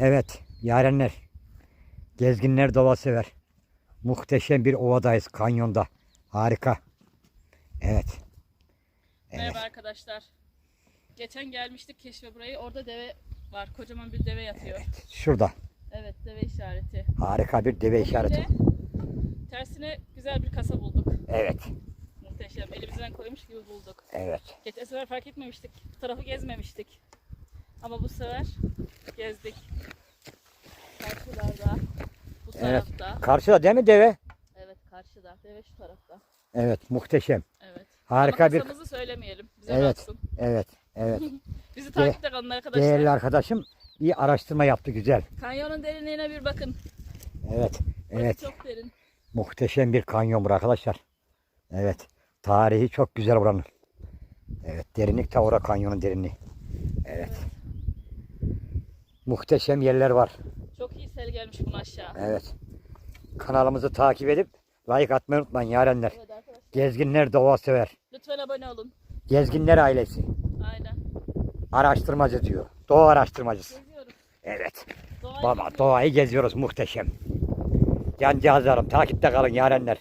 Evet, yarenler. Gezginler doğa sever. Muhteşem bir ovadayız, kanyonda. Harika. Evet. Evet. Merhaba arkadaşlar. Geçen gelmiştik keşfe burayı. Orada deve var. Kocaman bir deve yatıyor. Şurada. Evet, deve işareti. Harika bir deve işareti. Bugün de tersine güzel bir kasa bulduk. Evet. Muhteşem. Elimizden koymuş gibi bulduk. Evet. Geçen sefer fark etmemiştik. Bu tarafı gezmemiştik. Ama bu sefer gezdik. Karşılarda. Bu Evet. tarafta. Karşıda değil mi deve? Evet karşıda. Deve şu tarafta. Evet, muhteşem. Evet. Harika Ama bir kasamızı söylemeyelim. Bize Evet. baksın. Evet, evet. Bizi takipte kalın arkadaşlar. Değerli arkadaşım bir araştırma yaptı güzel. Kanyonun derinliğine bir bakın. Evet. Burası Evet. çok derin. Muhteşem bir kanyon bu arkadaşlar. Evet. Tarihi çok güzel buranın. Evet. Derinlik ta ora kanyonun derinliği. Evet. Muhteşem yerler var. Çok iyi sel gelmiş bunun aşağı. Evet. Kanalımızı takip edip like atmayı unutmayın yarenler. Evet arkadaşlar. Gezginler doğa sever. Lütfen abone olun. Gezginler ailesi. Aynen. Araştırmacı diyor. Doğa araştırmacısı. Geziyoruz. Evet. Doğayı Baba doğayı geziyoruz muhteşem. Can cihazlarım takipte kalın yarenler.